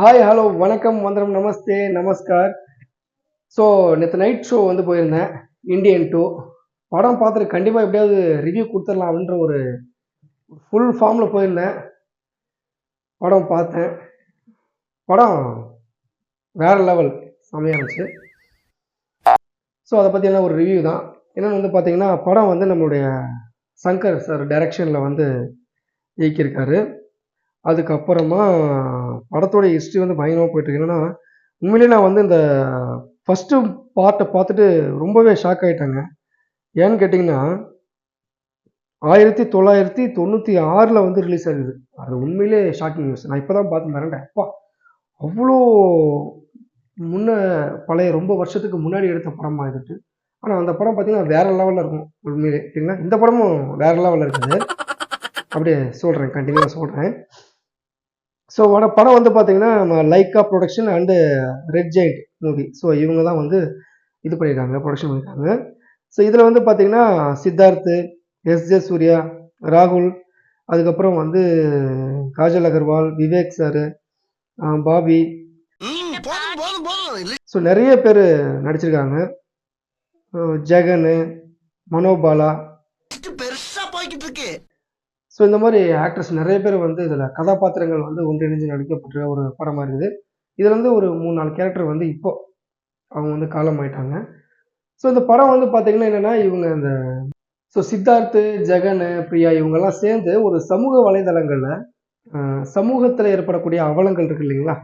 Hi hello வணக்கம் வந்தனம் நமஸ்தே நமஸ்கார். ஸோ நேற்று நைட் ஷோ வந்து போயிருந்தேன் இண்டியன் டூ படம் பார்த்துட்டு கண்டிப்பாக எப்படியாவது ரிவ்யூ கொடுத்துடலாம் அப்படின்ற ஒரு ஃபுல் ஃபார்மில் போயிருந்தேன். படம் பார்த்தேன். படம் வேறு லெவல் செம்மையாக இருந்துச்சு. ஸோ அதை பற்றியான ஒரு ரிவ்யூ தான். என்னென்னு வந்து பார்த்தீங்கன்னா படம் வந்து நம்மளுடைய சங்கர் சார் டைரக்ஷனில் வந்து இயக்கியிருக்காரு. அதுக்கப்புறமா படத்தோட ஹிஸ்ட்ரி வந்து பயங்கரமாக போயிட்டு இருக்கு. என்னன்னா உண்மையிலேயே நான் வந்து இந்த ஃபஸ்ட்டு பார்ட்டை பார்த்துட்டு ரொம்பவே ஷாக் ஆகிட்டாங்க ஏன்னு கேட்டிங்கன்னா ஆயிரத்தி தொள்ளாயிரத்தி தொண்ணூற்றி ஆறில் வந்து ரிலீஸ் ஆகுது. அது உண்மையிலே ஷாக்கிங் நியூஸ் நான் இப்போ தான் பார்த்து மிரண்டேன் அப்பா அவ்வளோ முன்ன பழைய ரொம்ப வருஷத்துக்கு முன்னாடி எடுத்த படமாக இருந்துட்டு. ஆனால் அந்த படம் பார்த்தீங்கன்னா வேற லெவலில் இருக்கும். உண்மையிலே சரிங்களா இந்த படமும் வேற லெவலில் இருக்குது. அப்படியே சொல்கிறேன் கண்டினியூவாக சொல்கிறேன் ஸோ படம் வந்து பார்த்தீங்கன்னா நம்ம Lyca production and Red Giant movie so இவங்க தான் வந்து இது பண்ணியிருக்காங்க ப்ரொடக்ஷன் பண்ணியிருக்காங்க ஸோ இதில் வந்து பார்த்தீங்கன்னா சித்தார்த்து எஸ் ஜே சூர்யா ராகுல் அதுக்கப்புறம் வந்து Kajal Aggarwal Vivek sir Bobby. So நிறைய பேர் நடிச்சிருக்காங்க. ஜெகன் மனோபாலா. ஸோ இந்த மாதிரி ஆக்ட்ரஸ் நிறைய பேர் வந்து இதில் கதாபாத்திரங்கள் வந்து ஒன்றிணைஞ்சு நடிக்கப்பட்ட ஒரு படமாக இருக்குது. இதில் வந்து ஒரு மூணு நாலு கேரக்டர் வந்து இப்போ அவங்க வந்து காலம் ஆயிட்டாங்க. ஸோ இந்த படம் வந்து பார்த்தீங்கன்னா என்னென்னா இவங்க இந்த ஸோ சித்தார்த்து ஜெகன் பிரியா இவங்கெல்லாம் சேர்ந்து ஒரு சமூக வலைதளங்களில் சமூகத்தில் ஏற்படக்கூடிய அவலங்கள் இருக்கு இல்லைங்களா?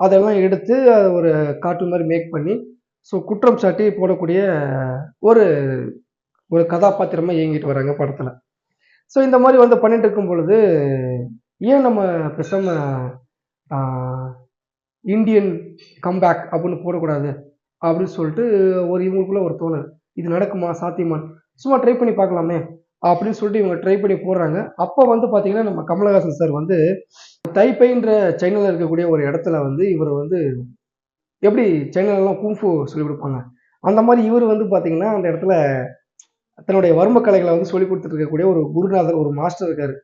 அதெல்லாம் எடுத்து அதை ஒரு கார்ட்டூன் மாதிரி மேக் பண்ணி ஸோ குற்றம் சாட்டி போடக்கூடிய ஒரு ஒரு கதாபாத்திரமாக இயங்கிட்டு வராங்க படத்தில். ஸோ இந்த மாதிரி வந்து பண்ணிட்டு இருக்கும் பொழுது ஏன் நம்ம பேசாம இந்தியன் கம்பேக் அப்படின்னு போடக்கூடாது? அப்படின்னு சொல்லிட்டு ஒரு இவங்களுக்குள்ள ஒரு தோணல். இது நடக்குமா? சாத்தியமா சும்மா ட்ரை பண்ணி பார்க்கலாமே. அப்படின்னு சொல்லிட்டு இவங்க ட்ரை பண்ணி போடுறாங்க. அப்போ வந்து பார்த்தீங்கன்னா நம்ம கமலஹாசன் சார் வந்து தைப்பைன்ற சைனலில் இருக்கக்கூடிய ஒரு இடத்துல வந்து இவர் வந்து எப்படி சைனலெலாம் கும்ஃபு சொல்லி கொடுப்பாங்க? அந்த மாதிரி இவர் வந்து பார்த்தீங்கன்னா அந்த இடத்துல தன்னுடைய வர்ம கலைகளை வந்து சொல்லி கொடுத்துட்டு இருக்கக்கூடிய ஒரு குருநாதர் ஒரு மாஸ்டர் இருக்காரு.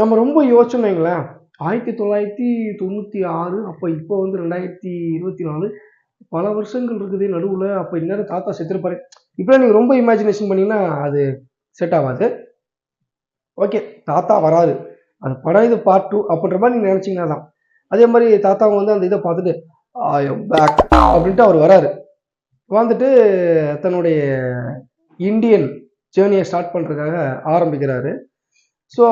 நம்ம ரொம்ப யோசிச்சோம்னு வைங்களேன் ஆயிரத்தி தொள்ளாயிரத்தி தொண்ணூற்றி ஆறு அப்போ இப்போ வந்து ரெண்டாயிரத்தி இருபத்தி நாலு பல வருஷங்கள் இருக்குது நடுவில் அப்போ இந்நேரம் தாத்தா செத்துருப்பாரு. இப்படிலாம் நீங்கள் ரொம்ப இமேஜினேஷன் பண்ணீங்கன்னா அது செட் ஆகாது. ஓகே தாத்தா வராது அந்த படம் இது பார்ட் டூ அப்படின்ற மாதிரி நீங்கள் நினச்சிங்கன்னா தான். அதே மாதிரி தாத்தா வந்து அந்த இதை பார்த்துட்டு பேக் அப்படின்ட்டு அவர் வராரு. வந்துட்டு தன்னுடைய இந்தியன் ஜேர்னியை ஸ்டார்ட் பண்ணுறதுக்காக ஆரம்பிக்கிறாரு. ஸோ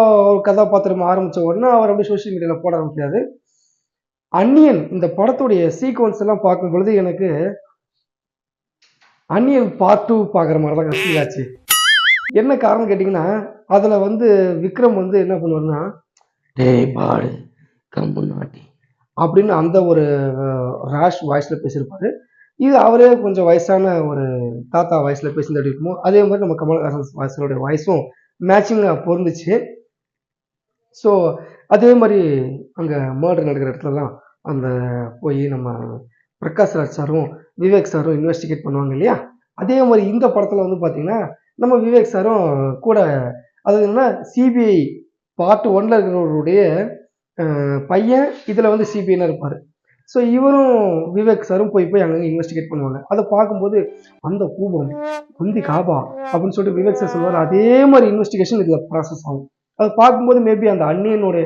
கதாபாத்திரம் ஆரம்பித்த உடனே அவர் அப்படியே சோஷியல் மீடியாவில் போட ஆரம்பிக்கிறாரு. அன்னியன் இந்த படத்துடைய சீக்வன்ஸ் எல்லாம் பார்க்கும் பொழுது எனக்கு அன்னியன் பார்ட் டூ பார்க்குற மாதிரி தான் ஃபீல் ஆச்சு. என்ன காரணம் கேட்டிங்கன்னா அதில் வந்து விக்ரம் வந்து என்ன பண்ணுவாருன்னா டேய் பாடு கம்பு நாட்டி அப்படின்னு அந்த ஒரு ரேஷ் வாய்ஸில் பேசியிருப்பாரு. இது அவரே கொஞ்சம் வயசான ஒரு தாத்தா வயசில் பேசிட்டு இருக்குமோ அதே மாதிரி நம்ம கமல்ஹாசன் வாய்ஸோடைய வாய்ஸும் மேட்சிங்காக பொருந்துச்சு. ஸோ அதே மாதிரி அங்கே மர்டர் நடக்கிற இடத்துலலாம் அந்த போய் நம்ம பிரகாஷ் ராஜ் சாரும் விவேக் சாரும் இன்வெஸ்டிகேட் பண்ணுவாங்க இல்லையா? அதே மாதிரி இந்த படத்தில் வந்து பார்த்தீங்கன்னா நம்ம விவேக் சாரும் கூட அது என்னன்னா சிபிஐ பார்ட் ஒன்ல இருக்கிறவருடைய பையன் இதில் வந்து சிபிஐனா இருப்பார். ஸோ இவரும் விவேக் சாரும் போய் போய் அங்கங்கே இன்வெஸ்டிகேட் பண்ணுவாங்க. அதை பார்க்கும்போது அந்த கூபம் குந்தி காபா அப்படின்னு சொல்லிட்டு விவேக் சார் சொல்லுவார். அதே மாதிரி இன்வெஸ்டிகேஷன் இதில் ப்ராசஸ் ஆகும். அதை பார்க்கும்போது மேபி அந்த அன்னியனோட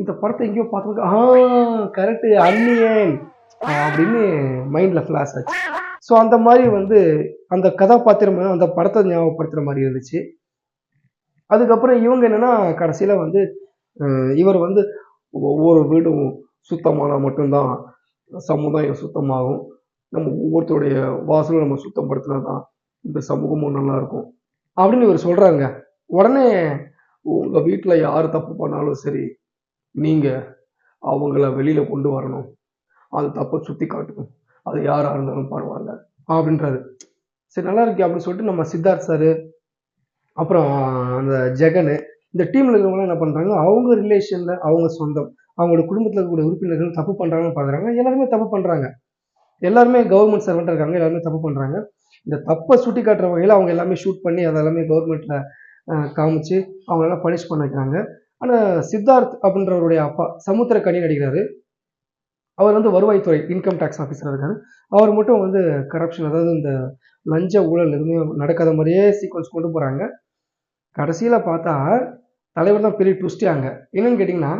இந்த படத்தை எங்கேயோ பார்த்துருக்கு ஆ கரெக்டு அன்னியன் அப்படின்னு மைண்டில் ஃப்ளாஷ் ஆச்சு. ஸோ அந்த மாதிரி வந்து அந்த கதாபாத்திரம் அந்த படத்தை ஞாபகப்படுத்துகிற மாதிரி இருந்துச்சு. அதுக்கப்புறம் இவங்க என்னென்னா கடைசியில் வந்து இவர் வந்து ஒவ்வொரு வீடும் சுத்தமானால் மட்டும்தான் சமுதாயம் சுத்தமாகும். நம்ம ஒவ்வொருத்தருடைய வாசலும் நம்ம சுத்தப்படுத்தினா தான் இந்த சமூகமும் நல்லா இருக்கும் அப்படின்னு இவர் சொல்கிறாங்க உடனே உங்கள் வீட்டில் யார் தப்பு பண்ணாலும் சரி நீங்கள் அவங்கள வெளியில் கொண்டு வரணும். அது தப்பை சுற்றி காட்டணும். அது யாராக இருந்தாலும் பரவாயில்ல அப்படின்றாரு. சரி நல்லா இருக்கு அப்படின்னு சொல்லிட்டு நம்ம சித்தார்த் சார் அப்புறம் அந்த ஜெகனு இந்த டீமில் இருக்கிறவங்களாம் என்ன பண்ணுறாங்க அவங்க ரிலேஷனில் அவங்க சொந்தம். அவங்களோட குடும்பத்தில் இருக்கக்கூடிய உறுப்பினர்கள் தப்பு பண்ணுறாங்கன்னு பார்க்குறாங்க எல்லாருமே தப்பு பண்ணுறாங்க எல்லாருமே கவர்மெண்ட் சர்வெண்ட் இருக்காங்க. எல்லாருமே தப்பு பண்ணுறாங்க இந்த தப்பை சுட்டி காட்டுற வகையில் அவங்க எல்லாமே ஷூட் பண்ணி அதை எல்லாமே கவர்மெண்ட்டில் காமிச்சு அவங்களெல்லாம் பனிஷ் பண்ண வைக்கிறாங்க. ஆனால் சித்தார்த் அப்படின்றவருடைய அப்பா சமுத்திரக்கனி நடிக்கிறாரு. அவர் வந்து வருவாய்த்துறை இன்கம் டேக்ஸ் ஆஃபீஸராக இருக்காரு. அவர் மட்டும் வந்து கரப்ஷன் அதாவது இந்த லஞ்ச ஊழல் எதுவுமே நடக்காத மாதிரியே சீக்வன்ஸ் கொண்டு போகிறாங்க கடைசியில் பார்த்தா தலைவர் தான் பெரிய ட்விஸ்டே அங்கே என்னன்னு கேட்டிங்கன்னா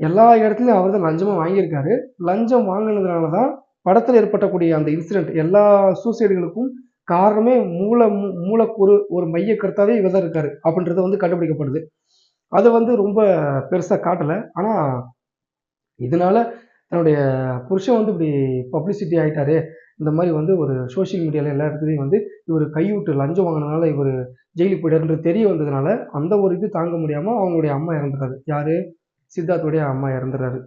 எல்லா இடத்துலையும் அவர் தான் லஞ்சமாக வாங்கியிருக்காரு. லஞ்சம் வாங்கினதுனால தான் படத்தில் ஏற்பட்டக்கூடிய அந்த இன்சிடென்ட் எல்லா சூசைடுகளுக்கும் காரணமே மூல மூ- மூலக்கூறு ஒரு மைய கருத்தாவே இவர் தான் இருக்காரு அப்படின்றது வந்து கண்டுபிடிக்கப்படுது. அது வந்து ரொம்ப பெருசாக காட்டலை. ஆனால் இதனால தன்னுடைய புருஷன் வந்து இப்படி பப்ளிசிட்டி ஆகிட்டாரு இந்த மாதிரி வந்து ஒரு சோஷியல் மீடியாவில் எல்லா இடத்துலையும் வந்து இவர் கைவிட்டு லஞ்சம் வாங்கினதுனால இவர் ஜெயிலுக்கு போயிட்டாருன்றது தெரிய வந்ததுனால அந்த ஒரு இது தாங்க முடியாமல் அவங்களுடைய அம்மா இறந்துட்டாரு. யாரு? சித்தார்த்துடைய அம்மா இறந்துடுறாரு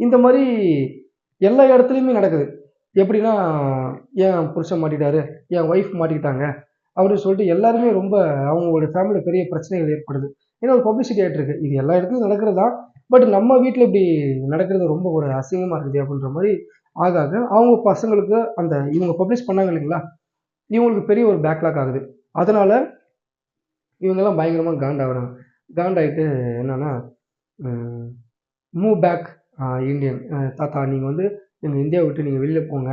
இந்த மாதிரி எல்லா இடத்துலையுமே நடக்குது. எப்படின்னா என் புருஷன் மாட்டிட்டாரு? என் ஒய்ஃப் மாட்டிக்கிட்டாங்க? அப்படின்னு சொல்லிட்டு எல்லாருமே ரொம்ப அவங்களோட ஃபேமிலியில் பெரிய பிரச்சனைகள் ஏற்படுது. ஏன்னா ஒரு பப்ளிசிட்டி ஆகிட்டு இருக்கு. இது எல்லா இடத்துலையும் நடக்கிறது தான் பட் நம்ம வீட்டில் இப்படி நடக்கிறது ரொம்ப ஒரு அசிங்கமாக இருக்குது அப்படின்ற மாதிரி ஆக ஆக அவங்க பசங்களுக்கு அந்த இவங்க பப்ளிஷ் பண்ணாங்க இல்லைங்களா? இவங்களுக்கு பெரிய ஒரு பேக்லாக் ஆகுது. அதனால இவங்கெல்லாம் பயங்கரமாக காண்டாகிறாங்க. காண்டாயிட்டு என்னன்னா மூவ் பேக் இந்தியன் தாத்தா நீங்கள் வந்து எங்கள் இந்தியாவை விட்டு நீங்கள் வெளியில் போங்க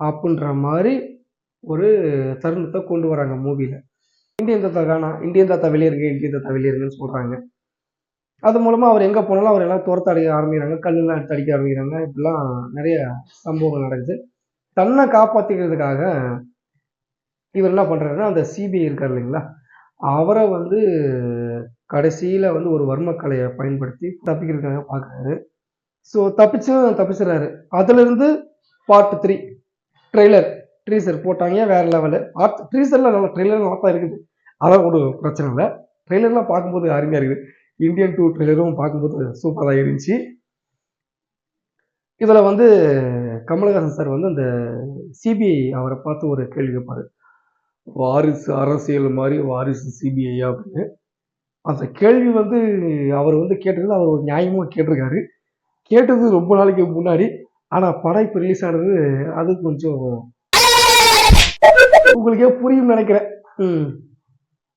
அப்படின்ற மாதிரி ஒரு தருணத்தை கொண்டு வராங்க மூவியில் இந்தியன் தாத்தா வேணாம் இந்தியன் தாத்தா வெளியே இருங்க இந்தியன் தாத்தா வெளியே இருங்கன்னு சொல்கிறாங்க அது மூலமாக அவர் எங்கே போனாலும் அவர் எல்லாம் துரத்த அடிக்க ஆரம்பிக்கிறாங்க கல்லுலாம் எடுத்து அடிக்க ஆரம்பிக்கிறாங்க. இப்படிலாம் நிறைய சம்பவங்கள் நடக்குது. தன்னை காப்பாற்றிக்கிறதுக்காக இவர் என்ன பண்ணுறாருன்னா அந்த சிபிஐ இருக்கார் இல்லைங்களா? அவரை வந்து கடைசியில் வந்து ஒரு வர்மக்கலையை பயன்படுத்தி தப்பிக்கிறதுக்காக பார்க்குறாரு. ஸோ தப்பிச்சும் தப்பிச்சிடுறாரு. அதுலேருந்து பார்ட் த்ரீ ட்ரெய்லர் ட்ரீசர் போட்டாங்க வேற லெவலு பார்ட் ட்ரீசரில் நல்லா ட்ரெய்லர் நல்லா தான் இருக்குது. அதான் ஒரு பிரச்சனை இல்லை. ட்ரெய்லர்லாம் பார்க்கும்போது அருமையாக இருக்குது. இந்தியன் டூ ட்ரெய்லரும் பார்க்கும்போது சூப்பராக இருந்துச்சு. இதில் வந்து கமலஹாசன் சார் வந்து அந்த சிபிஐ அவரை பார்த்து ஒரு கேள்வி கேட்பாரு வாரிசு அரசியல் மாதிரி வாரிசு சிபிஐ அப்படின்னு. அந்த கேள்வி வந்து அவர் வந்து கேட்டது அவர் ஒரு நியாயமாக கேட்டிருக்காரு. கேட்டது ரொம்ப நாளைக்கு முன்னாடி ஆனால் படம் இப்போ ரிலீஸ் ஆனது அது கொஞ்சம் உங்களுக்கே புரியும் நினைக்கிறேன். ம்.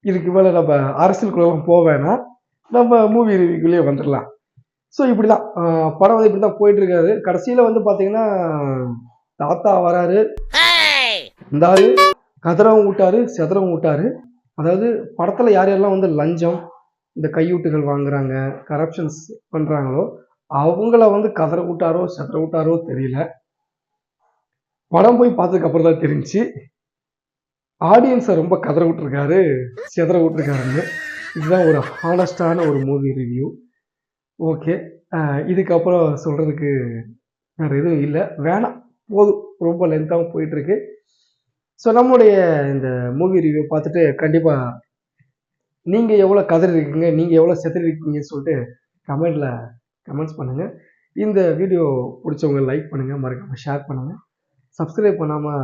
இதுக்கு மேலே நம்ம அரசியலுக்குள்ளெல்லாம் போக வேணாம். நம்ம மூவி ரிவ்யூக்குள்ளேயே வந்துடலாம். ஸோ இப்படி தான் படம் வந்து இப்படி தான் போயிட்டு இருக்காரு கடைசியில் வந்து பார்த்தீங்கன்னா தாத்தா வராரு. இருந்தாரு கதறவும் விட்டாரு செதறவும் விட்டாரு. அதாவது படத்தில் யார் யாரெல்லாம் வந்து லஞ்சம் இந்த கையூட்டுகள் வாங்குறாங்க கரப்ஷன்ஸ் பண்ணுறாங்களோ அவங்கள வந்து கதற விட்டாரோ செதற விட்டாரோ தெரியல. படம் போய் பார்த்ததுக்கு அப்புறம் தான் தெரிஞ்சு ஆடியன்ஸை ரொம்ப கதற விட்டுருக்காரு செதற விட்டுருக்காருன்னு. இதுதான் ஒரு ஹானஸ்டான ஒரு மூவி ரிவ்யூ ஓகே இதுக்கப்புறம் சொல்கிறதுக்கு வேறு எதுவும் இல்லை. வேணாம் போதும் ரொம்ப லென்த்தாகவும் போயிட்டுருக்கு. ஸோ நம்முடைய இந்த மூவி ரிவ்யூ பார்த்துட்டு கண்டிப்பாக நீங்கள் எவ்வளோ கதறி இருக்கீங்க நீங்கள் எவ்வளோ செதறி இருக்கீங்கன்னு சொல்லிட்டு கமெண்டில் கமெண்ட்ஸ் பண்ணுங்கள் இந்த வீடியோ பிடிச்சவங்க லைக் பண்ணுங்கள் மறக்காமல் ஷேர் பண்ணுங்கள் சப்ஸ்கிரைப் பண்ணாமல்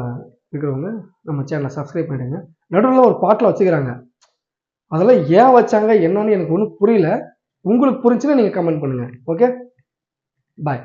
இருக்கிறவங்க நம்ம சேனலை சப்ஸ்கிரைப் பண்ணிடுங்க. நடுவில் ஒரு பாட்டில் வச்சுக்கிறாங்க. அதெல்லாம் ஏன் வச்சாங்க என்னன்னு எனக்கு ஒன்றும் புரியல. உங்களுக்கு புரிஞ்சுன்னா நீங்கள் கமெண்ட் பண்ணுங்கள் ஓகே பாய்